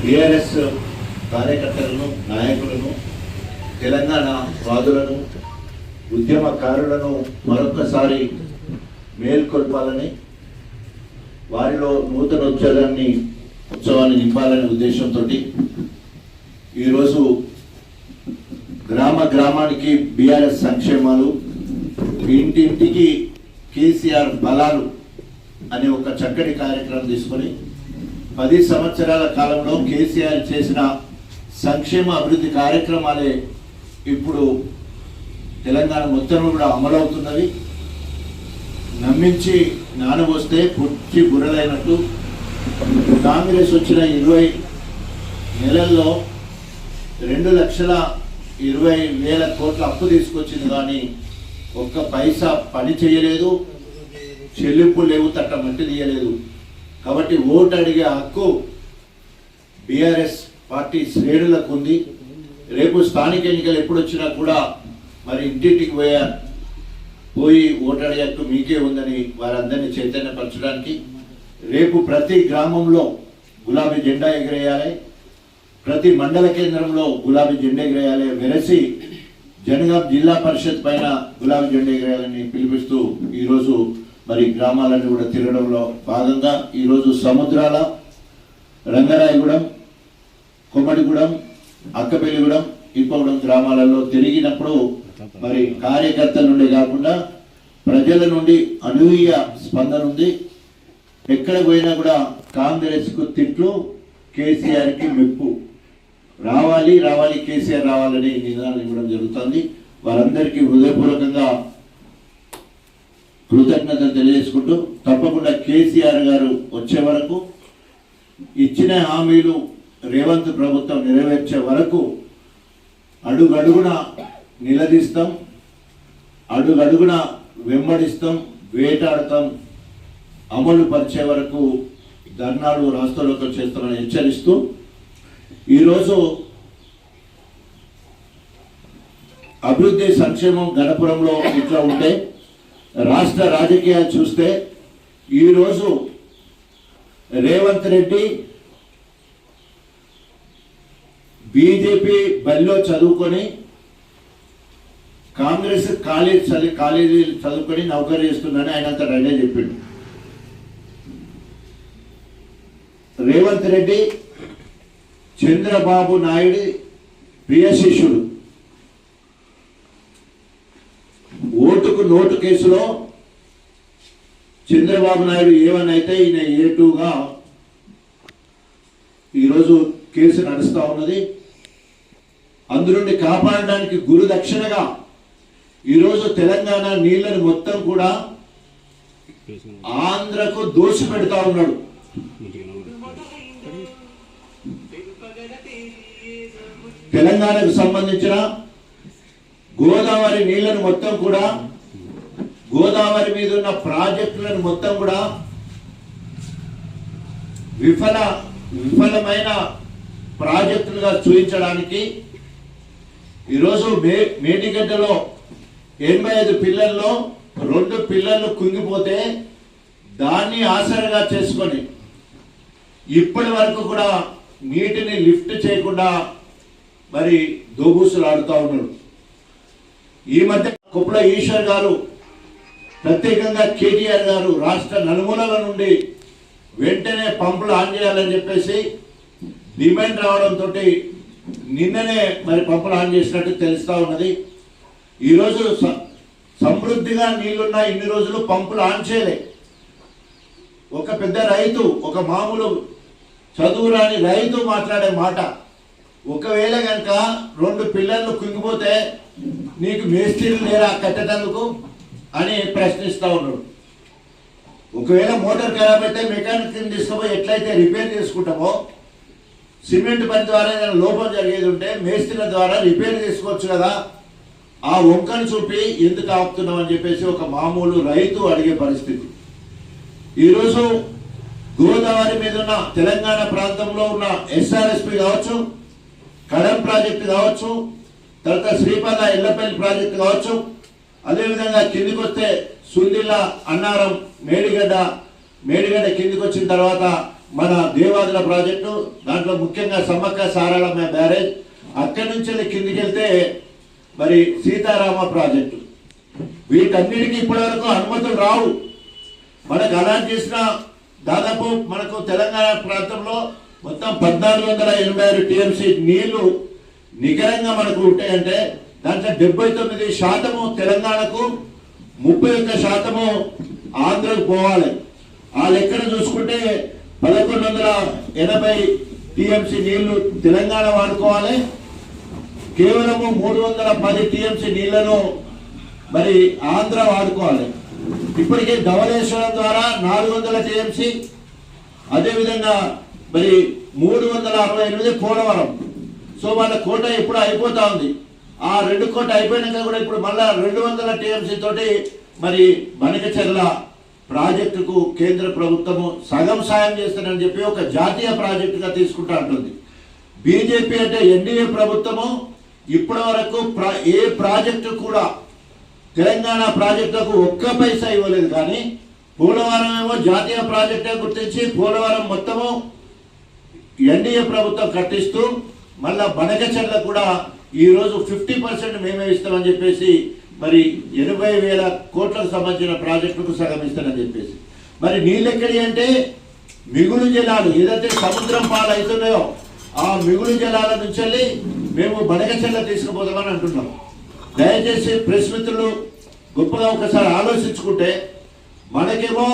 TRS కార్యకర్తలను నాయకులను తెలంగాణ వాదులను ఉద్యమకారులను మరొకసారి మేల్కొల్పాలని వారిలో నూతన ఉత్సాహాన్ని ఉత్సవాన్ని నింపాలనే ఉద్దేశంతో ఈరోజు గ్రామ గ్రామానికి బీఆర్ఎస్ సంక్షేమాలు ఇంటింటికి కేసీఆర్ బలాలు అనే ఒక చక్కటి కార్యక్రమం తీసుకొని పది సంవత్సరాల కాలంలో కేసీఆర్ చేసిన సంక్షేమ అభివృద్ధి కార్యక్రమాలే ఇప్పుడు తెలంగాణ మొత్తంలో కూడా అమలవుతున్నవి. నమ్మించి నానబోస్తే పుట్టి బుర్రలైనట్టు. కాంగ్రెస్ వచ్చిన ఇరవై నెలల్లో రెండు లక్షల ఇరవై వేల కోట్ల అప్పు తీసుకొచ్చింది కానీ ఒక్క పైసా పని చేయలేదు. చెల్లింపు లేవు తట్ట మట్టి తీయలేదు. కాబట్టి ఓటు అడిగే హక్కు బీఆర్ఎస్ పార్టీ శ్రేణులకు ఉంది. రేపు స్థానిక ఎన్నికలు ఎప్పుడు వచ్చినా కూడా మరి ఇంటింటికి పోయా పోయి ఓటు అడిగే హక్కు మీకే ఉందని వారందరినీ చైతన్యపరచడానికి రేపు ప్రతి గ్రామంలో గులాబీ జెండా ఎగరేయాలి. ప్రతి మండల కేంద్రంలో గులాబీ జెండా ఎగిరేయాలి వెరసి జనగాం జిల్లా పరిషత్ పైన గులాబీ జెండా ఎగిరేయాలని పిలిపిస్తూ ఈరోజు మరి గ్రామాలను కూడా తిరగడంలో భాగంగా ఈరోజు సముద్రాల రంగరాయగూడెం కొమ్మడిగూడెం అక్కపల్లిగూడెం ఇప్పగూడెం గ్రామాలలో తిరిగినప్పుడు మరి కార్యకర్తల నుండి కాకుండా ప్రజల నుండి అనూహ్య స్పందన ఉంది. ఎక్కడ పోయినా కూడా కాంగ్రెస్కు తిట్లు కేసీఆర్కి మెప్పు. రావాలి రావాలి కేసీఆర్ రావాలని నినాదం ఇవ్వడం జరుగుతుంది. వారందరికీ హృదయపూర్వకంగా కృతజ్ఞతలు తెలియజేసుకుంటూ తప్పకుండా కేసీఆర్ గారు వచ్చే వరకు ఇచ్చిన హామీలు రేవంత్ ప్రభుత్వం నెరవేర్చే వరకు అడుగడుగున నిలదీస్తాం అడుగడుగున వెంబడిస్తాం వేటాడతాం అమలు పరిచే వరకు ధర్నాలు రాష్ట్రంలోకి చేస్తామని హెచ్చరిస్తూ ఈరోజు అభివృద్ధి సంక్షేమం గణపురంలో ఇట్లా ఉంటే రాష్ట్ర రాజకీయాలు చూస్తే ఈరోజు రేవంత్ రెడ్డి బీజేపీ బరిలో చదువుకొని కాంగ్రెస్ కాలేజ్ చదివి కాలేజీ చదువుకొని నౌకరీ చేస్తున్నాడని ఆయన అంత రెడ్డే చెప్పిండు. రేవంత్ రెడ్డి చంద్రబాబు నాయుడు ప్రియ శిష్యుడు. ఓటుకు నోటు కేసులో చంద్రబాబు నాయుడు ఏమనైతే ఈయన ఏ టూగా ఈరోజు కేసు నడుస్తూ ఉన్నది అందులోని కాపాడడానికి గురు దక్షిణగా ఈరోజు తెలంగాణ నీళ్ళను మొత్తం కూడా ఆంధ్రకు దోషి పెడతా ఉన్నాడు. తెలంగాణకు సంబంధించిన గోదావరి నీళ్ళను మొత్తం కూడా గోదావరి మీద ఉన్న ప్రాజెక్టులను మొత్తం కూడా విఫల విఫలమైన ప్రాజెక్టులుగా చూపించడానికి ఈరోజు మే మేటిగడ్డలో ఎనభై ఐదు పిల్లల్లో రెండు పిల్లలు కుంగిపోతే దాన్ని ఆసరగా చేసుకొని ఇప్పటి వరకు కూడా నీటిని లిఫ్ట్ చేయకుండా మరి దోబూసులు ఆడుతూ ఉన్నాడు. ఈ మధ్య కుప్పల ఈశ్వర్ గారు ప్రత్యేకంగా కేటీఆర్ గారు రాష్ట్ర నలుమూలల నుండి వెంటనే పంపులు ఆన్ చేయాలని చెప్పేసి డిమాండ్ రావడంతో నిన్ననే మరి పంపులు ఆన్ చేసినట్టు తెలుస్తూ ఉన్నది. ఈరోజు సమృద్ధిగా నీళ్ళున్న ఇన్ని రోజులు పంపులు ఆన్ చేయలే. ఒక పెద్ద రైతు ఒక మామూలు చదువు రాని రైతు మాట్లాడే మాట. ఒకవేళ కనుక రెండు పిల్లలు కుంగిపోతే నీకు మేస్త్రీలు లేరా కట్టేటందుకు? అని ప్రశ్నిస్తూ ఉన్నాడు. ఒకవేళ మోటార్ ఖరాబ్ అయితే మెకానిక్ తీసుకుపోయి ఎట్లయితే రిపేర్ చేసుకుంటామో సిమెంట్ పని ద్వారా ఏదైనా లోపం జరిగేది ఉంటే మేస్త్రిల ద్వారా రిపేర్ చేసుకోవచ్చు కదా. ఆ వంకను చూపి ఎందుకు ఆపుతున్నాం అని చెప్పేసి ఒక మామూలు రైతు అడిగే పరిస్థితి. ఈరోజు గోదావరి మీద ఉన్న తెలంగాణ ప్రాంతంలో ఉన్న ఎస్ఆర్ఎస్పి కావచ్చు కడం ప్రాజెక్టు కావచ్చు తర్వాత శ్రీపాద ఎల్లపల్లి ప్రాజెక్టు కావచ్చు అదేవిధంగా కిందికి వస్తే సుందిల్ల అన్నారం మేడిగడ్డ. మేడిగడ్డ కిందికి వచ్చిన తర్వాత మన దేవాదుల ప్రాజెక్టు దాంట్లో ముఖ్యంగా సమ్మక్క సారాళమ్మ బ్యారేజ్. అక్కడి నుంచి వెళ్ళి కిందికి వెళ్తే మరి సీతారామ ప్రాజెక్టు. వీటన్నిటికీ ఇప్పటివరకు అనుమతులు రావు. మనకు అలా చేసిన దాదాపు మనకు తెలంగాణ ప్రాంతంలో మొత్తం పద్నాలుగు వందల ఎనభై ఆరు టీఎంసీ నీళ్ళు నికరంగా మనకు ఉంటాయంటే దాంట్లో డెబ్బై తొమ్మిది శాతము తెలంగాణకు ముప్పై ఒక్క శాతము ఆంధ్రకు పోవాలి. ఆ లెక్కన చూసుకుంటే పదకొండు వందల ఎనభై టీఎంసీ నీళ్ళు తెలంగాణ వాడుకోవాలి. కేవలము మూడు వందల పది టీఎంసీ నీళ్ళను మరి ఆంధ్ర వాడుకోవాలి. ఇప్పటికే ధవళేశ్వరం ద్వారా నాలుగు వందల టీఎంసీ అదేవిధంగా మరి మూడు వందల అరవై ఎనిమిది పోలవరం. సో వాళ్ళ కోట ఇప్పుడు అయిపోతా ఉంది. ఆ రెండు కోట్లు అయిపోయినాక కూడా ఇప్పుడు మళ్ళా రెండు వందల టీఎంసీ తోటి మరి బనకచెర్ల ప్రాజెక్టుకు కేంద్ర ప్రభుత్వము సగం సాయం చేస్తానని చెప్పి ఒక జాతీయ ప్రాజెక్టుగా తీసుకుంటా ఉంటుంది బీజేపీ అంటే ఎన్డీఏ ప్రభుత్వము ఇప్పటి వరకు ప్రా- ఏ ప్రాజెక్టు కూడా తెలంగాణ ప్రాజెక్టులకు ఒక్క పైసా ఇవ్వలేదు కానీ పోలవరం ఏమో జాతీయ ప్రాజెక్టే గుర్తించి పోలవరం మొత్తము ఎన్డీఏ ప్రభుత్వం కట్టిస్తూ మళ్ళా బనకచెర్ల కూడా ఈ రోజు ఫిఫ్టీ పర్సెంట్ మేమే ఇస్తామని చెప్పేసి మరి ఎనభై వేల కోట్లకు సంబంధించిన ప్రాజెక్టుకు సగం ఇస్తానని చెప్పేసి. మరి నీళ్ళెక్కడి అంటే మిగులు జలాలు ఏదైతే సముద్రం పాలు అవుతున్నాయో ఆ మిగులు జలాల నుంచి వెళ్ళి మేము బనకచెర్ల తీసుకుపోతామని అంటున్నాం. దయచేసి ప్రెస్ మిత్రులు గొప్పగా ఒకసారి ఆలోచించుకుంటే మనకేమో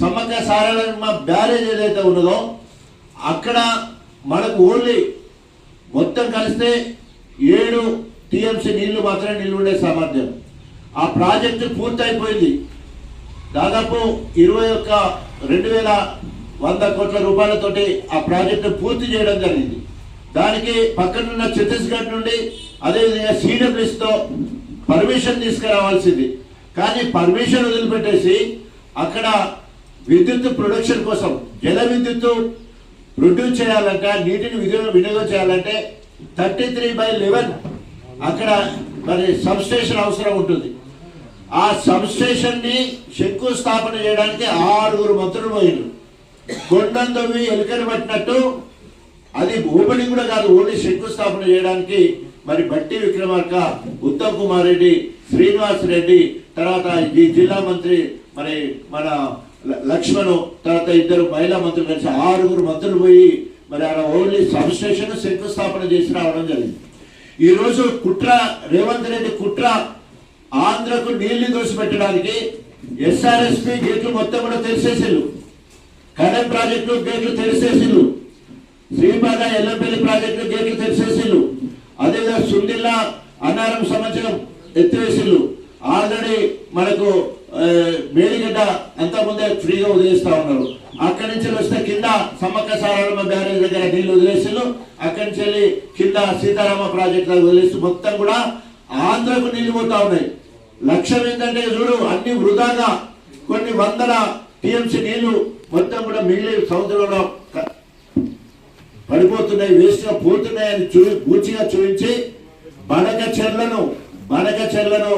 సమగ్ర సారాళమ్మ బ్యారేజ్ ఏదైతే ఉన్నదో అక్కడ మనకు ఓన్లీ మొత్తం కలిస్తే ఏడు టీఎంసీ నీళ్ళు మాత్రమే నిల్వ ఉండే సామర్థ్యం. ఆ ప్రాజెక్టు పూర్తయిపోయింది. దాదాపు ఇరవై ఒక్క రెండు వేల వంద కోట్ల రూపాయలతోటి ఆ ప్రాజెక్టు పూర్తి చేయడం జరిగింది. దానికి పక్కనున్న ఛత్తీస్గఢ్ నుండి అదేవిధంగా సీడబ్ల్యూస్తో పర్మిషన్ తీసుకురావాల్సింది. కానీ పర్మిషన్ వదిలిపెట్టేసి అక్కడ విద్యుత్ ప్రొడక్షన్ కోసం జల విద్యుత్తు ప్రొడ్యూస్ చేయాలంటే నీటిని వినియోగం వినియోగం చేయాలంటే థర్టీ త్రీ బై లెవెన్ అక్కడ మరి సబ్స్టేషన్ అవసరం ఉంటుంది. ఆ సబ్స్టేషన్ శంకుస్థాపన చేయడానికి ఆరుగురు మంత్రులు పోయినారు కొండందవి ఎలుకని పట్టినట్టు అది ఓపెనింగ్ కూడా కాదు ఓన్లీ శంకుస్థాపన చేయడానికి మరి బట్టి విక్రమార్క ఉత్తమ్ కుమార్ రెడ్డి శ్రీనివాస్ రెడ్డి తర్వాత ఈ జిల్లా మంత్రి మరి మన ల- లక్ష్మణు తర్వాత ఇద్దరు మహిళా మంత్రులు కలిసి ఆరుగురు మంత్రులు పోయి మరి ఆ ఓన్లీ సబ్ స్టేషన్ శంకుస్థాపన చేసి రావడం జరిగింది. ఈరోజు కుట్ర రేవంత్ రెడ్డి కుట్ర ఆంధ్రకు నీళ్ళు దోసిపెట్టడానికి ఎస్ఆర్ఎస్పి గేట్లు మొత్తం కూడా తెరిసేసిల్లు కడెం ప్రాజెక్టు గేట్లు తెరిసేసిల్లు శ్రీపాద ఎల్లంపల్లి ప్రాజెక్టు గేట్లు తెరిసేసిల్లు అదేవిధంగా సుండిల్లా అన్నారం సంవత్సరం ఎత్తివేసిల్లు ఆల్రెడీ మనకు మేలిగడ్డ మేడిగడ్డ ముందే ఫ్రీగా వదిలేస్తా ఉన్నారు అక్కడి నుంచి వస్తే కింద సమ్మక్క సారమ్మ బ్యారేజ్ దగ్గర నీళ్ళు వదిలేసిల్లు అక్కడి నుంచి వెళ్ళి కింద సీతారామ ప్రాజెక్ట్ దగ్గర వదిలేసి మొత్తం కూడా ఆంధ్రకు నీళ్ళు పోతా ఉన్నాయి. లక్ష్యం ఏంటంటే చూడు అన్ని వృధాగా కొన్ని వందల టీఎంసీ నీళ్ళు మొత్తం కూడా మిగిలి సముద్రంలో పడిపోతున్నాయి వేస్ట్ పోతున్నాయని చూ పూర్తిగా చూపించి బనక చెర్లను బనక చెర్లను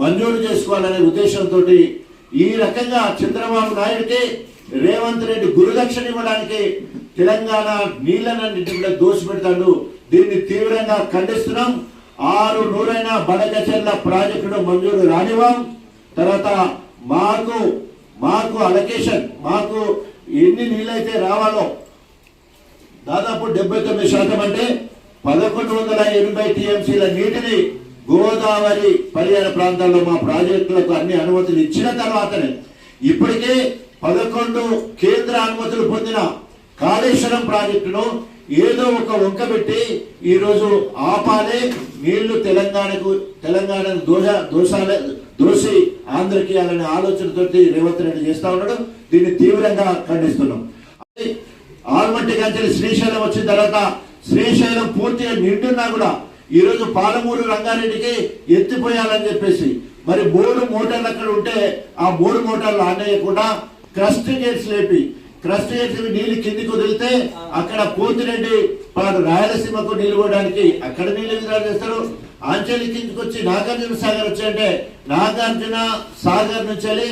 మంజూరు చేసుకోవాలనే ఉద్దేశంతో ఈ రకంగా చంద్రబాబు నాయుడికి రేవంత్ రెడ్డి గురుదక్షిణ ఇవ్వడానికి తెలంగాణ నీళ్ళన్నింటి కూడా దోషపెడతాడు దీన్ని తీవ్రంగా ఖండిస్తున్నాం. ఆరు నూరైన బడగచర్ల ప్రాజెక్టును మంజూరు రానివ్వం. తర్వాత మాకు మాకు అలొకేషన్ మాకు ఎన్ని నీళ్ళైతే రావాలో దాదాపు డెబ్బై తొమ్మిది శాతం అంటే పదకొండు వందల ఎనభై టీఎంసీల నీటిని గోదావరి పరిహార ప్రాంతాల్లో మా ప్రాజెక్టులకు అన్ని అనుమతులు ఇచ్చిన తర్వాతనే ఇప్పటికే పదకొండు కేంద్ర అనుమతులు పొందిన కాళేశ్వరం ప్రాజెక్టును ఏదో ఒక వంక పెట్టి ఈరోజు ఆపాలే నీళ్ళు తెలంగాణకు తెలంగాణకు దోష దోషాలే దోషి ఆంధ్రకి అనే ఆలోచనతోటి రేవంత్ రెడ్డి చేస్తా ఉన్నాడు. దీన్ని తీవ్రంగా ఖండిస్తున్నాం. ఆల్మట్టి కంచెలు శ్రీశైలం వచ్చిన తర్వాత శ్రీశైలం పూర్తిగా నిండున్నా కూడా ఈరోజు పాలమూరు రంగారెడ్డికి ఎత్తిపోయాలని చెప్పేసి మరి మూడు మోటార్లు అక్కడ ఉంటే ఆ మూడు మోటార్లు ఆనేయకుండా క్రస్ట్ గేట్స్ లేపి క్రస్ట్ గేట్స్ నీళ్ళు కిందికి వదిలితే అక్కడ పోతిరెడ్డి వాడు రాయలసీమకు నీళ్ళు పోవడానికి అక్కడ నీళ్ళు విడుదల చేస్తారు ఆంచలి కిందికి వచ్చి నాగార్జున సాగర్ వచ్చాయంటే నాగార్జున సాగర్ నుంచి వెళ్ళి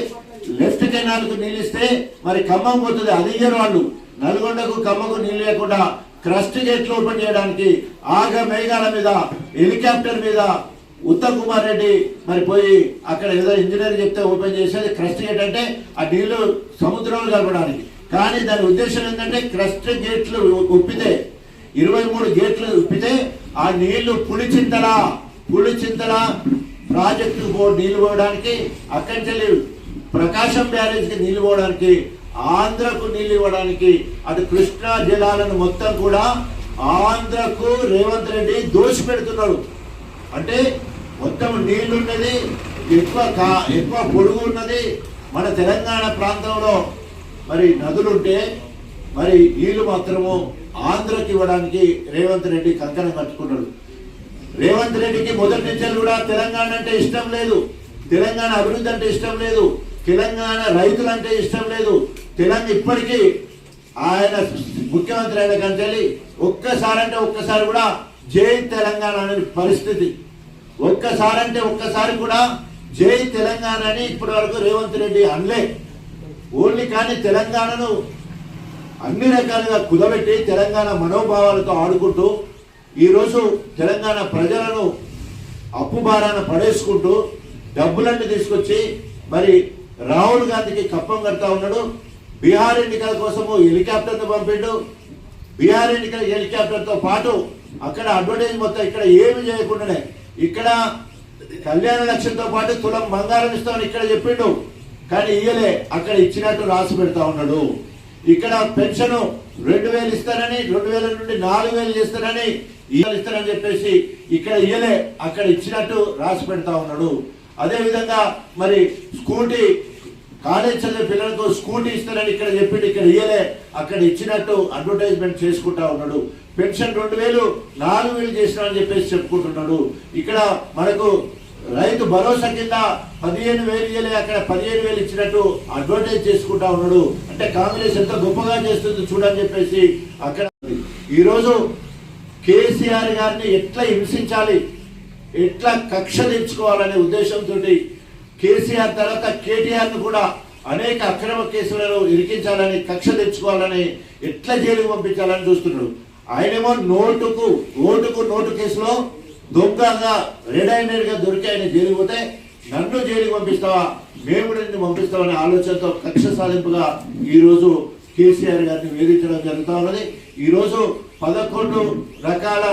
లెఫ్ట్ కెనాల్కు నీళ్ళు ఇస్తే మరి ఖమ్మం పోతుంది. అది వాళ్ళు. నల్గొండకు కమ్మకు నీళ్ళు లేకుండా క్రస్ట్ గేట్లు ఓపెన్ చేయడానికి ఆగ మేఘాల మీద హెలికాప్టర్ మీద ఉత్తమ్ కుమార్ రెడ్డి మరి పోయి అక్కడ ఏదో ఇంజనీర్ చెప్తే ఓపెన్ చేసేది క్రస్ట్ గేట్ అంటే ఆ నీళ్ళు సముద్రంలో కలపడానికి. కానీ దాని ఉద్దేశం ఏంటంటే క్రస్ట్ గేట్లు ఉప్పితే ఇరవై మూడు గేట్లు ఉప్పితే ఆ నీళ్ళు పులిచింతల పులిచింతల ప్రాజెక్టు నీళ్ళు పోవడానికి అక్కడి నుంచి ప్రకాశం బ్యారేజ్కి నీళ్ళు పోవడానికి ఆంధ్రకు నీళ్ళు ఇవ్వడానికి అటు కృష్ణా జలాలను మొత్తం కూడా ఆంధ్రకు రేవంత్ రెడ్డి దోషి పెడుతున్నాడు అంటే మొత్తం నీళ్ళు ఉన్నది ఎక్కువ కా ఎక్కువ పొడుగు ఉన్నది మన తెలంగాణ ప్రాంతంలో. మరి నదులుంటే మరి నీళ్ళు మాత్రము ఆంధ్రకి ఇవ్వడానికి రేవంత్ రెడ్డి కంకణం కట్టుకున్నాడు. రేవంత్ రెడ్డికి మొదటి నుంచి కూడా తెలంగాణ అంటే ఇష్టం లేదు. తెలంగాణ అభివృద్ధి అంటే ఇష్టం లేదు. తెలంగాణ రైతులు అంటే ఇష్టం లేదు. తెలంగాణ ఇప్పటికీ. ఆయన ముఖ్యమంత్రి అయిన కంచెల్లి ఒక్కసారంటే ఒక్కసారి కూడా జై తెలంగాణ అనే పరిస్థితి. ఒక్కసారంటే ఒక్కసారి కూడా జై తెలంగాణ అని ఇప్పటి వరకు రేవంత్ రెడ్డి అనలే. ఓన్లీ కానీ తెలంగాణను అన్ని రకాలుగా కుదబెట్టి తెలంగాణ మనోభావాలతో ఆడుకుంటూ ఈరోజు తెలంగాణ ప్రజలను అప్పుభారాన పడేసుకుంటూ డబ్బులన్నీ తీసుకొచ్చి మరి రాహుల్ గాంధీకి కప్పం కడతా ఉన్నాడు. బీహార్ ఎన్నికల కోసము హెలికాప్టర్ను పంపిండు. బీహార్ ఎన్నికల హెలికాప్టర్తో పాటు అక్కడ అడ్వర్టైజ్ మొత్తం ఇక్కడ ఏమి చేయకుండానే ఇక్కడ కళ్యాణ లక్ష్యంతో పాటు తులం బంగారం ఇస్తామని ఇక్కడ చెప్పిండు. కానీ ఇయ్యలే అక్కడ ఇచ్చినట్టు రాసి పెడతా ఉన్నాడు. ఇక్కడ పెన్షన్ రెండు వేలు ఇస్తారని రెండు వేల నుండి నాలుగు వేలు చేస్తారని ఇయ్యాలి ఇస్తారని చెప్పేసి ఇక్కడ ఇయ్యలే అక్కడ ఇచ్చినట్టు రాసి పెడతా ఉన్నాడు. అదేవిధంగా మరి స్కూటీ కాలేజ్ చదివే పిల్లలకు స్కూటీ ఇస్తారని ఇక్కడ చెప్పిండు ఇక్కడ ఇయ్యలే. అక్కడ ఇచ్చినట్టు అడ్వర్టైజ్మెంట్ చేసుకుంటా ఉన్నాడు. పెన్షన్ రెండు వేలు నాలుగు వేలు చేసిన అని చెప్పేసి చెప్పుకుంటున్నాడు. ఇక్కడ మనకు రైతు భరోసా కింద పదిహేను వేలు ఇయ్యలే అక్కడ పదిహేను వేలు ఇచ్చినట్టు అడ్వర్టైజ్ చేసుకుంటా ఉన్నాడు. అంటే కాంగ్రెస్ ఎంత గొప్పగా చేస్తుంది చూడని చెప్పేసి అక్కడ ఈరోజు కేసీఆర్ గారిని ఎట్లా హింసించాలి ఎట్లా కక్ష తెచ్చుకోవాలనే ఉద్దేశంతో కేసీఆర్ తర్వాత కేటీఆర్ను కూడా అనేక అక్రమ కేసులలో ఇరికించాలని కక్ష తెచ్చుకోవాలని ఎట్లా జైలుకు పంపించాలని చూస్తున్నాడు. ఆయనేమో నోటుకు ఓటుకు నోటు కేసులో దొంగగా రెడ్ దొరికాయని దొరికి ఆయన జైలు పోతే నన్ను జైలుకి పంపిస్తావా? మేము కూడా నిన్ను పంపిస్తామనే ఆలోచనతో కక్ష సాధింపుగా ఈరోజు కేసీఆర్ గారిని వేధించడం జరుగుతూ ఉన్నది. ఈరోజు పదకొండు రకాల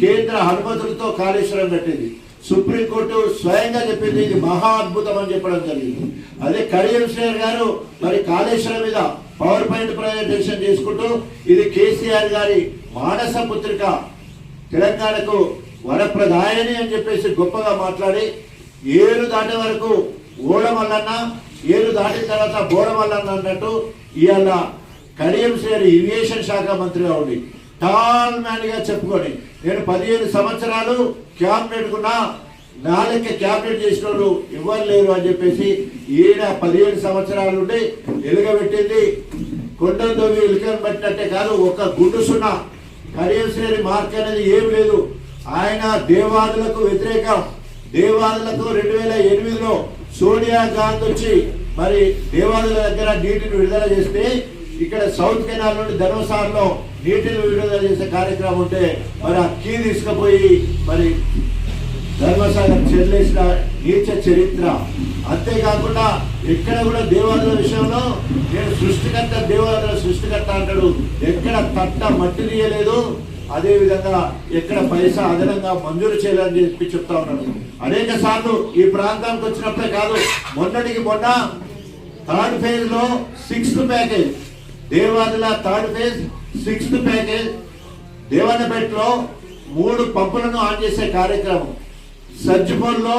కేంద్ర అనుమతులతో కాళేశ్వరం కట్టింది. సుప్రీంకోర్టు స్వయంగా చెప్పింది ఇది మహా అద్భుతం అని చెప్పడం జరిగింది. అదే కడియం శ్రేయర్ గారు మరి కాళేశ్వరం మీద పవర్ పాయింట్ ప్రజెంటేషన్ చేసుకుంటూ ఇది కేసీఆర్ గారి మానస పుత్రిక తెలంగాణకు వరప్రదాయని అని చెప్పేసి గొప్పగా మాట్లాడి ఏరు దాటే వరకు ఓడమల్లన్న ఏరు దాటిన తర్వాత బోడమల్లన్న అన్నట్టు ఇవాళ కడియం శ్రేణి ఇవియేషన్ శాఖ మంత్రిగా ఉండి టాల్ మ్యాన్గా చెప్పుకొని నేను పదిహేను సంవత్సరాలు క్యాబినెట్ కున్నా నాలుగు క్యాబినెట్ చేసిన వాళ్ళు ఎవరు లేరు అని చెప్పేసి ఈయన పదిహేను సంవత్సరాల నుండి ఎలుగబెట్టింది. కొండలు తవ్వి ఎలుకను పెట్టినట్టే కాదు ఒక గుండు సున్నా కడియం శ్రేణి మార్క్ అనేది ఏం లేదు. ఆయన దేవాదులకు వ్యతిరేకం. దేవాదులకు రెండు వేల ఎనిమిదిలో సోనియా గాంధీ వచ్చి మరి దేవాదుల దగ్గర నీటిని విడుదల చేస్తే ఇక్కడ సౌత్ కెనాల్ నుండి ధర్మసారలో నీటిని విడుదల చేసే కార్యక్రమం ఉంటే మరి ఆ కీ తీసుకుపోయి మరి ధర్మసాగర్ చెల్లేసిన నీచ చరిత్ర. అంతేకాకుండా ఎక్కడ కూడా దేవాలయాల విషయంలో నేను సృష్టికర్త దేవాలయాల సృష్టికర్త అంటాడు. ఎక్కడ తట్ట మట్టి తీయలేదు అదేవిధంగా ఎక్కడ పైసా అదనంగా మంజూరు చేయాలని చెప్పి చెప్తా ఉన్నాడు. అనేక సార్లు ఈ ప్రాంతానికి వచ్చినప్పుడే కాదు మొన్నటికి మొన్న థర్డ్ ఫేజ్లో sixth package Devadula third phase sixth package. దేవన్నపేటలో మూడు పంపులను ఆన్ చేసే కార్యక్రమం. సజ్జపూర్లో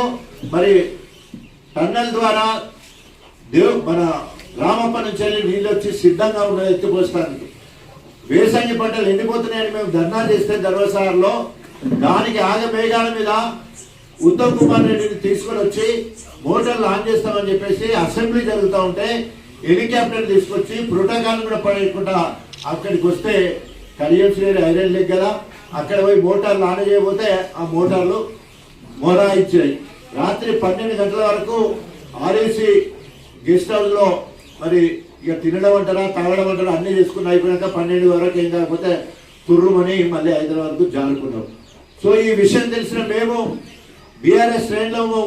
మరి టన్నల్ ద్వారా దేవ్ మన రామప్ప నుంచి వెళ్ళి నీళ్ళు వచ్చి సిద్ధంగా ఉన్న ఎత్తిపోస్తానికి వేసంగి పంటలు ఎండిపోతున్నాయని మేము ధర్నా చేస్తే ధర్మసార్లో దానికి ఆగ మేఘాల మీద ఉత్తమ్ కుమార్ రెడ్డిని తీసుకొని వచ్చి మోటార్లు ఆన్ చేస్తామని చెప్పేసి అసెంబ్లీ జరుగుతూ ఉంటే హెలికాప్టర్ తీసుకొచ్చి ప్రోటోకాల్ కూడా పడేయకుండా అక్కడికి వస్తే కడియం శ్రేణి ఐరన్ లెగ్ కదా అక్కడ పోయి మోటార్లు ఆన్ చేయబోతే ఆ మోటార్లు మోరా రాత్రి పన్నెండు గంటల వరకు ఆర్ఏసి గెస్ట్ హౌస్లో మరి ఇక తినడం అంటారా తాగడం అంటారా అన్నీ చేసుకుని అయిపోయాక పన్నెండు వరకు ఏం కాకపోతే తుర్రుమని మళ్ళీ హైదరాబాద్కు జారుకున్నాం. సో ఈ విషయం తెలిసిన మేము బీఆర్ఎస్ శ్రేణులము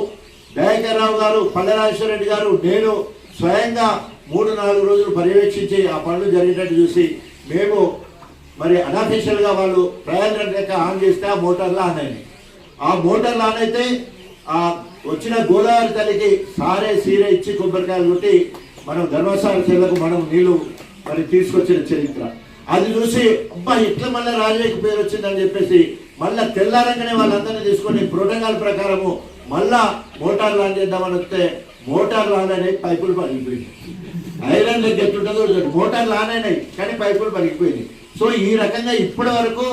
దయాకర్రావు గారు పల్లెరాజేశ్వర రెడ్డి గారు నేను స్వయంగా మూడు నాలుగు రోజులు పర్యవేక్షించి ఆ పనులు జరిగేటట్టు చూసి మేము మరి అన్అఫీషియల్గా వాళ్ళు ట్రయల్ లెక్క ఆన్ చేస్తే ఆ మోటార్లు ఆన్ అయింది. ఆ మోటార్లు ఆన్ అయితే ఆ వచ్చిన గోదావరి తల్లికి సారే సీరే ఇచ్చి కొబ్బరికాయలు కొట్టి మనం ధర్మసార చెల్లకు మనం నీళ్ళు మరి తీసుకొచ్చిన చరిత్ర. అది చూసి అబ్బా ఇట్లా మళ్ళీ రాజయ్యకి పేరు వచ్చిందని చెప్పేసి మళ్ళీ తెల్లారంగానే వాళ్ళందరినీ తీసుకొని ప్రోటోకాల్ ప్రకారము మళ్ళా మోటార్ ఆన్ చేద్దామని వస్తే మోటార్ లాన్ పైపులు పగిలిపోయినాయి. ఐలాండ్ ఎట్లుంటుందో చూడండి. మోటార్ లాన్ అయినాయి కానీ పైపులు పగిలిపోయినాయి. సో ఈ రకంగా ఇప్పటి వరకు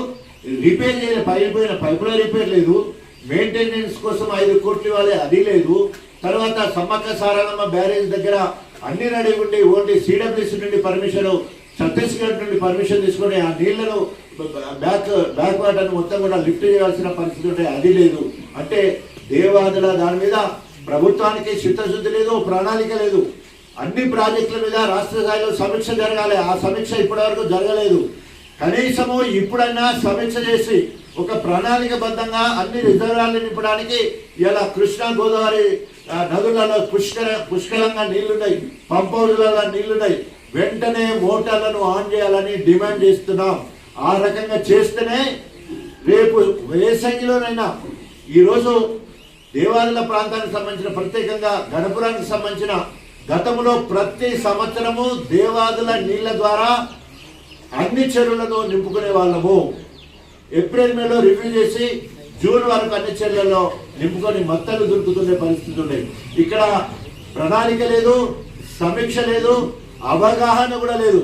రిపేర్ చేయలేదు పగిలిపోయిన పైపుల రిపేర్ లేదు. మెయింటెనెన్స్ కోసం ఐదు కోట్లు ఇవ్వాలి అది లేదు. తర్వాత సమ్మక్క సారాలమ్మ బ్యారేజ్ దగ్గర అన్ని రెడీ ఉండి ఓన్లీ సిడబ్ల్యూసీ నుండి పర్మిషన్ ఛత్తీస్గఢ్ నుండి పర్మిషన్ తీసుకొని ఆ నీళ్ళను బ్యాక్ బ్యాక్ వాటర్ మొత్తం కూడా లిఫ్ట్ చేయాల్సిన పరిస్థితి ఉంటే అది లేదు. అంటే దేవాదుల దాని మీద ప్రభుత్వానికి చిత్తశుద్ధి లేదు ప్రణాళిక లేదు. అన్ని ప్రాజెక్టుల మీద రాష్ట్ర స్థాయిలో సమీక్ష జరగాలి. ఆ సమీక్ష ఇప్పటివరకు జరగలేదు. కనీసము ఇప్పుడైనా సమీక్ష చేసి ఒక ప్రణాళికబద్ధంగా అన్ని రిజర్వాయర్లు నింపడానికి ఇలా కృష్ణా గోదావరి నదులలో పుష్కర పుష్కలంగా నీళ్ళున్నాయి పంప్ హౌజ్లలో నీళ్ళున్నాయి. వెంటనే మోటార్లను ఆన్ చేయాలని డిమాండ్ చేస్తున్నాం. ఆ రకంగా చేస్తేనే రేపు వేసంగిలోనైనా ఈరోజు దేవాలయ ప్రాంతానికి సంబంధించిన ప్రత్యేకంగా గణపురానికి సంబంధించిన గతంలో ప్రతి సంవత్సరము దేవాదుల నీళ్ళ ద్వారా అన్ని చెరువులను నింపుకునే వాళ్ళము. ఏప్రిల్ మేలో రివ్యూ చేసి జూన్ వరకు అన్ని చెరువులలో నింపుకొని మత్తలు దొరుకుతుండే పరిస్థితి ఉన్నాయి ఇక్కడ ప్రణాళిక లేదు సమీక్ష లేదు అవగాహన కూడా లేదు.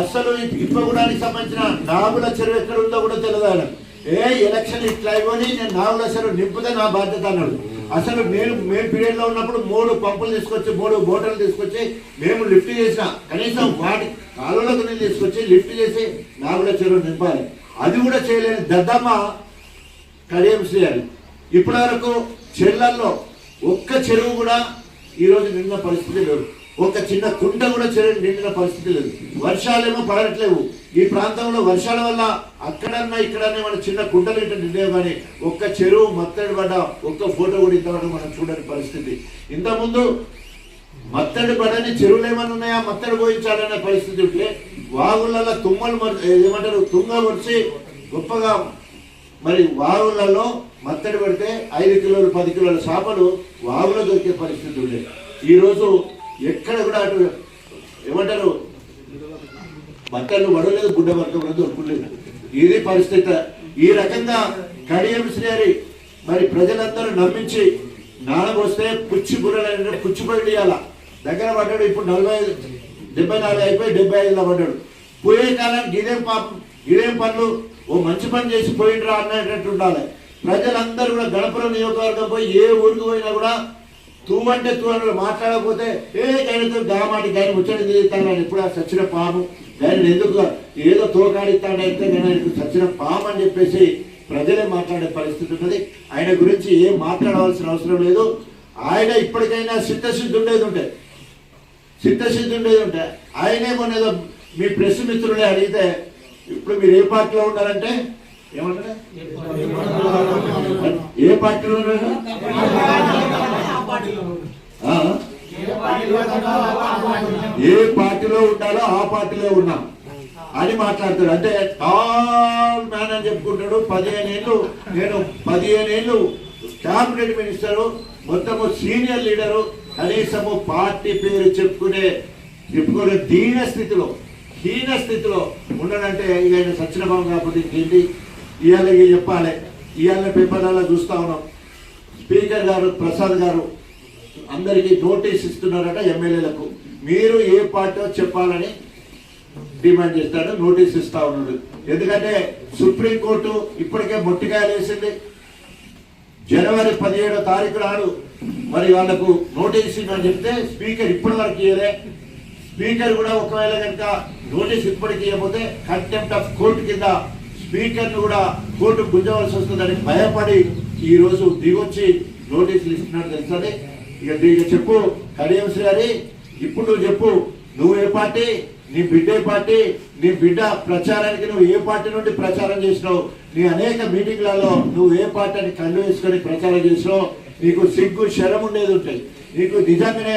అసలు ఇప్పగూడానికి సంబంధించిన నాగుల చెరువు ఎక్కడ ఉందో కూడా తెలియదు ఆయన ఏ ఎలక్షన్ ఇట్లా ఇవ్వని నేను నాలుగు చెరువు నింపుతే నా బాధ్యత అన్నాడు. అసలు నేను మేము పీరియడ్లో ఉన్నప్పుడు మూడు పంపులు తీసుకొచ్చి మూడు బోటలు తీసుకొచ్చి మేము లిఫ్ట్ చేసిన కనీసం వాటి కాలువలకు నేను తీసుకొచ్చి లిఫ్ట్ చేసి నాలుగు చెరువు నింపాలి. అది కూడా చేయలేని దద్దమ్మ కడియం చేయాలి ఇప్పటి వరకు చెర్లల్లో ఒక్క చెరువు కూడా ఈరోజు నిన్న పరిస్థితి లేదు. ఒక చిన్న కుంట కూడా చెరువు నిండిన పరిస్థితి లేదు వర్షాలేమో పడట్లేవు. ఈ ప్రాంతంలో వర్షాల వల్ల అక్కడన్నా ఇక్కడన్నా మన చిన్న కుంటలు ఇట్లా నిండేవి కానీ ఒక్క చెరువు మత్తడి పడ్డ ఒక్క ఫోటో కూడా ఇంతవరకు మనం చూడని పరిస్థితి. ఇంతకుముందు మత్తడి పడని చెరువులు ఏమైనా ఉన్నాయా? మత్తడి పోయించాలనే పరిస్థితి ఉంటే వాగులలో తుమ్మలు ఏమంటారు? తుంగ వచ్చి గొప్పగా మరి వాగులలో మత్తడి పడితే ఐదు కిలోలు పది కిలోల చేపలు వాగులో దొరికే పరిస్థితి ఉండేది. ఈరోజు ఎక్కడ కూడా అటు ఏమంటారు? బట్టలు వడలేదు గుడ్డ బట్ట దొరుకులేదు. ఇది పరిస్థితి. ఈ రకంగా కడియం శ్రీహరి మరి ప్రజలందరూ నమ్మించి నానబోస్తే పుచ్చి బుర్రలు పుచ్చి పడియాల దగ్గర పడ్డాడు ఇప్పుడు నలభై ఐదు డెబ్బై నాలుగు అయిపోయి డెబ్బై ఐదులో పడ్డాడు. పోయే కాలం ఇదేం పాపం ఇదేం పనులు? ఓ మంచి పని చేసి పోయిండ్రా అన్నట్టు ఉండాలి. ప్రజలందరూ కూడా గణపురం నియోజకవర్గం పోయి ఏ ఊరికి పోయినా కూడా తూమంటే తూ మాట్లాడకపోతే ఏ గైనతో గామాటి గాయని ముచ్చడి తీస్తాను ఆయన. ఇప్పుడు సచ్చిన పాము గాయని ఎందుకు ఏదో తోకాడిస్తాడంటే నేను ఆయనకు సచ్చిన పాము అని చెప్పేసి ప్రజలే మాట్లాడే పరిస్థితి ఉన్నది. ఆయన గురించి ఏం మాట్లాడవలసిన అవసరం లేదు. ఆయన ఇప్పటికైనా సిద్ధశుద్ధి ఉండేది ఉంటే సిద్ధశుద్ధి ఉండేది ఉంటే ఆయనేమోనేదో మీ ప్రెస్ మిత్రులే అడిగితే ఇప్పుడు మీరు ఏ పార్టీలో ఉన్నారంటే ఏమంటారా? ఏ పార్టీలో ఉన్నారు ఏ పార్టీలో ఉండాలో ఆ పార్టీలో ఉన్నాం. అని మాట్లాడతాడు. అంటే టాల్ మ్యాన్ అని చెప్పుకుంటాడు. పదిహేను ఏళ్ళు నేను పదిహేను ఏళ్ళు క్యాబినెట్ మినిస్టరు మొత్తము సీనియర్ లీడరు కనీసము పార్టీ పేరు చెప్పుకునే చెప్పుకునే దీన స్థితిలో హీన స్థితిలో ఉండడంటే ఇక ఆయన సత్యనభావం కాకపోతే ఇంకేంటి? ఇవాళ చెప్పాలి. ఇవాళ పేపర్లలో చూస్తా ఉన్నాం. స్పీకర్ గారు ప్రసాద్ గారు అందరికీ నోటీస్ ఇస్తున్నారట ఎమ్మెల్యేలకు. మీరు ఏ పార్టీ చెప్పాలని డిమాండ్ చేస్తాడు నోటీస్ ఇస్తా ఉన్నాడు. ఎందుకంటే సుప్రీంకోర్టు ఇప్పటికే మొట్టికాయలు వేసింది. జనవరి పదిహేడో తారీఖు నాడు మరి వాళ్ళకు నోటీస్ ఇవ్వని చెప్తే స్పీకర్ ఇప్పటి వరకు ఇయ్యలే స్పీకర్ కూడా ఒకవేళ కనుక నోటీస్ ఇప్పటికి ఇవ్వకపోతే కంటెంప్ట్ ఆఫ్ కోర్టు కింద స్పీకర్ను కూడా కోర్టు గుంజవలసి వస్తుందని భయపడి ఈరోజు దిగొచ్చి నోటీసులు ఇస్తున్నట్టు తెలుస్తుంది. ఇక ఇక చెప్పు కడియం గారి ఇప్పుడు నువ్వు చెప్పు నువ్వు ఏ పార్టీ నీ బిడ్డ ఏ పార్టీ నీ బిడ్డ ప్రచారానికి నువ్వు ఏ పార్టీ నుండి ప్రచారం చేసినావు? నీ అనేక మీటింగ్లలో నువ్వు ఏ పార్టీ అని కళ్ళు వేసుకొని ప్రచారం చేసినావు? నీకు సిగ్గు శరం ఉండేది ఉంటాయి నీకు నిజంగానే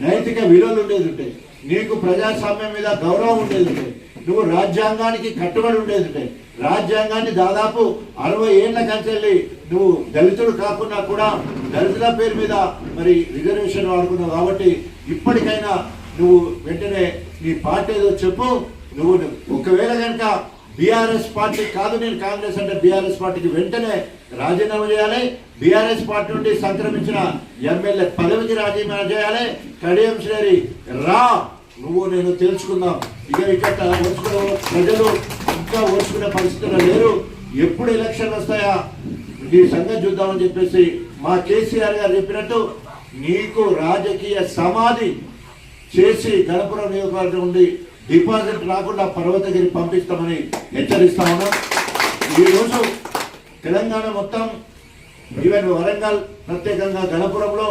నైతిక విలువలు ఉండేది ఉంటాయి నీకు ప్రజాస్వామ్యం మీద గౌరవం ఉండేది ఉంటాయి నువ్వు రాజ్యాంగానికి కట్టుబడి ఉండేది ఉంటాయి రాజ్యాంగాన్ని దాదాపు అరవై ఏళ్ళ కంచెల్లి నువ్వు దళితుడు కాకుండా కూడా దళితుల పేరు మీద మరి రిజర్వేషన్ వాడుకున్నావు కాబట్టి ఇప్పటికైనా నువ్వు వెంటనే నీ పార్టీ ఏదో చెప్పు. నువ్వు ఒకవేళ కనుక బీఆర్ఎస్ పార్టీ కాదు నేను కాంగ్రెస్ అంటే బీఆర్ఎస్ పార్టీకి వెంటనే రాజీనామా చేయాలి. బీఆర్ఎస్ పార్టీ నుండి సంక్రమించిన ఎమ్మెల్యే పదవికి రాజీనామా చేయాలి. కడియం శ్రేరి రా! నువ్వు నేను తెలుసుకుందాం. ఇక ఇక్కడ ప్రజలు ఇంకా ఓర్చుకునే పరిస్థితులు లేరు ఎప్పుడు ఎలక్షన్ వస్తాయా? ఈ సంగతి చూద్దామని చెప్పేసి మా కేసీఆర్ గారు చెప్పినట్టు నీకు రాజకీయ సమాధి చేసి గణపురం నియోజకవర్గం నుండి డిపాజిట్ రాకుండా పర్వతగిరి పంపిస్తామని హెచ్చరిస్తా ఉన్నాం. ఈరోజు తెలంగాణ మొత్తం ఈవెన్ వరంగల్ ప్రత్యేకంగా గణపురంలో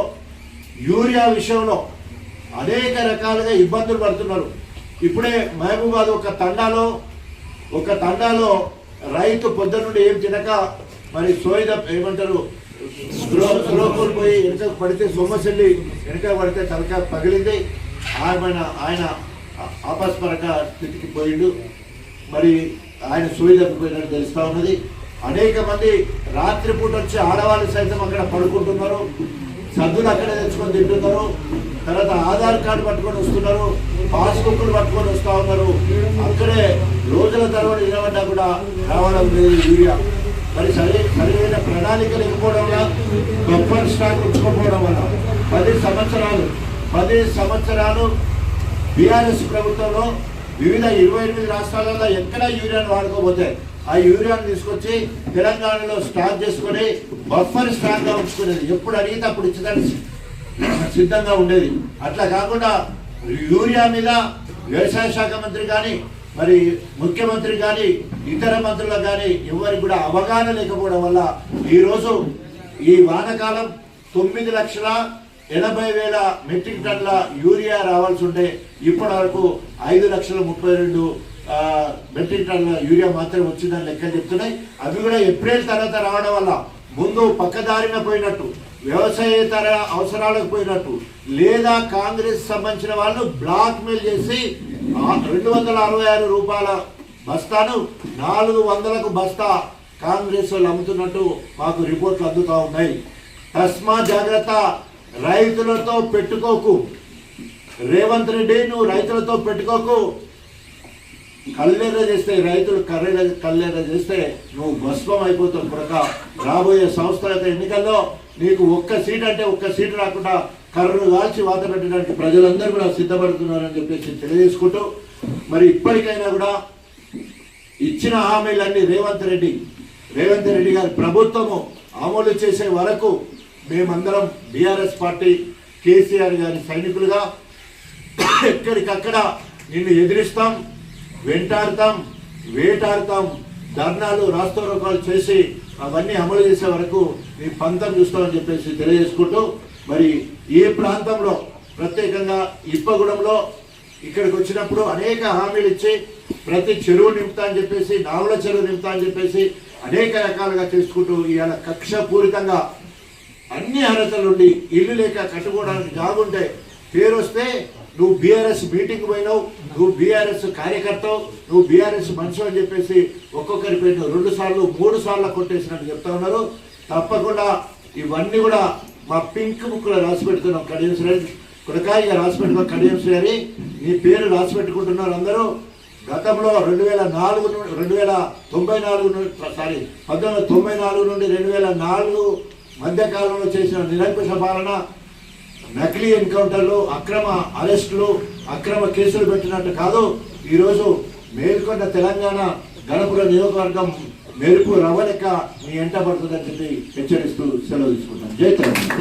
యూరియా విషయంలో అనేక రకాలుగా ఇబ్బందులు పడుతున్నారు. ఇప్పుడే మహబూబాద్ ఒక తండాలో ఒక తండాలో రైతు పొద్దు నుండి ఏం తినక మరి సోయిద ఏమంటారు స్లో పోయి కోల్పోయి వెనక పడితే సొమ్మసెల్లి వెనక పడితే తలక పగిలింది. ఆయన ఆయన అపస్మరక స్థితికి పోయిండు. మరి ఆయన సూయి తప్పిపోయినట్టు తెలుస్తూ ఉన్నది. అనేక మంది రాత్రిపూట వచ్చి ఆడవాళ్ళు సైతం అక్కడ పడుకుంటున్నారు. సర్దులు అక్కడే తెచ్చుకొని తింటున్నారు. తర్వాత ఆధార్ కార్డు పట్టుకొని వస్తున్నారు. పాస్బుక్లు పట్టుకొని వస్తూ ఉన్నారు. అక్కడే రోజుల తరబడి నిలబడ్డా కూడా రావడం లేదు యూరియా మరి సరి సరైన ప్రణాళిక లేకపోవడం వల్ల గొప్ప స్టాక్ ఉంచుకోకపోవడం వల్ల పది సంవత్సరాలు పది సంవత్సరాలు బీఆర్ఎస్ ప్రభుత్వంలో వివిధ ఇరవై ఎనిమిది రాష్ట్రాలలో ఎక్కడ యూరియాను వాడుకోపోతే ఆ యూరియాను తీసుకొచ్చి తెలంగాణలో స్టాక్ చేసుకొని బఫర్ స్టాక్గా ఉంచుకునేది. ఎప్పుడు అడిగితే అప్పుడు ఇచ్చేదానికి సిద్ధంగా ఉండేది. అట్లా కాకుండా యూరియా మీద వ్యవసాయ శాఖ మంత్రి కానీ మరి ముఖ్యమంత్రి కానీ ఇతర మంత్రులకు కానీ ఎవరికి కూడా అవగాహన లేకపోవడం వల్ల ఈరోజు ఈ వానకాలం తొమ్మిది లక్షల ఎనభై వేల మెట్రిక్ టన్ల యూరియా రావాల్సి ఉంటే ఇప్పటి వరకు ఐదు లక్షల ముప్పై రెండు మెట్రిక్ టన్ల యూరియా మాత్రమే వచ్చిందని లెక్కలు చెప్తున్నాయి. అవి కూడా ఏప్రిల్ తర్వాత రావడం వల్ల ముందు పక్కదారిన పోయినట్టు వ్యవసాయేతర అవసరాలకు పోయినట్టు లేదా కాంగ్రెస్ సంబంధించిన వాళ్ళు బ్లాక్ మెయిల్ చేసి రెండు వందల అరవై ఆరు రూపాయల బస్తాను నాలుగు వందలకు బస్తా కాంగ్రెస్ వాళ్ళు అమ్ముతున్నట్టు మాకు రిపోర్ట్లు అందుతూ ఉన్నాయి. తస్మా జాగ్రత్త రైతులతో పెట్టుకోకు. రేవంత్ రెడ్డి నువ్వు రైతులతో పెట్టుకోకు. కల్లేర చేస్తే రైతులు కర్రెర కల్లేర చేస్తే నువ్వు భస్మం అయిపోతావు కొరక. రాబోయే సంస్థల ఎన్నికల్లో నీకు ఒక్క సీట్ అంటే ఒక్క సీటు రాకుండా కర్రలు కాల్చి వాత పెట్టడానికి ప్రజలందరూ కూడా సిద్ధపడుతున్నారని చెప్పేసి తెలియజేసుకుంటూ మరి ఇప్పటికైనా కూడా ఇచ్చిన హామీలన్నీ రేవంత్ రెడ్డి రేవంత్ రెడ్డి గారి ప్రభుత్వము అమలు చేసే వరకు మేమందరం బీఆర్ఎస్ పార్టీ కేసీఆర్ గారి సైనికులుగా ఎక్కడికక్కడ నిన్ను ఎదిరిస్తాం వెంటాడతాం వేటాడతాం ధర్నాలు రాస్తోరోకాలు చేసి అవన్నీ అమలు చేసే వరకు మీ పంతం చూస్తామని చెప్పేసి తెలియజేసుకుంటూ మరి ఈ ప్రాంతంలో ప్రత్యేకంగా ఇప్పగూడెంలో ఇక్కడికి వచ్చినప్పుడు అనేక హామీలు ఇచ్చి ప్రతి చెరువు నింపుతా అని చెప్పేసి నావల చెరువు నింపుతా అని చెప్పేసి అనేక రకాలుగా చేసుకుంటూ ఇవాళ కక్షపూరితంగా అన్ని అర్హతలుండి ఇల్లు లేక కట్టుకోవడానికి జాగుంటే పేరు వస్తే నువ్వు బీఆర్ఎస్ మీటింగ్ పోయినావు నువ్వు బీఆర్ఎస్ కార్యకర్తవు నువ్వు బీఆర్ఎస్ మనిషి అని చెప్పేసి ఒక్కొక్కరి పేరు రెండు సార్లు మూడు సార్లు కొట్టేసినట్టు చెప్తా ఉన్నారు. తప్పకుండా ఇవన్నీ కూడా మా పింక్ బుక్లో రాసి పెడుతున్నాం కడియం శ్రేణి కుడకాయిగా రాసి పెట్టుకున్నాం కడియం శ్రేణి నీ పేరు రాసి పెట్టుకుంటున్నారు అందరూ. గతంలో రెండు వేల నాలుగు నుండి రెండు వేల తొంభై నాలుగు నుండి సారీ పంతొమ్మిది వందల తొంభై నాలుగు నుండి రెండు వేల నాలుగు మధ్యకాలంలో చేసిన నిరంకుశ పాలన నకిలీ ఎన్కౌంటర్లు అక్రమ అరెస్టులు అక్రమ కేసులు పెట్టినట్టు కాదు ఈరోజు మేల్కొండ తెలంగాణ గణపుర నియోజకవర్గం మెరుపు రవ్వలెక్క మీ ఎంట పడుతుందని చెప్పి హెచ్చరిస్తూ సెలవు తీసుకుంటాను జై తెలంగాణ.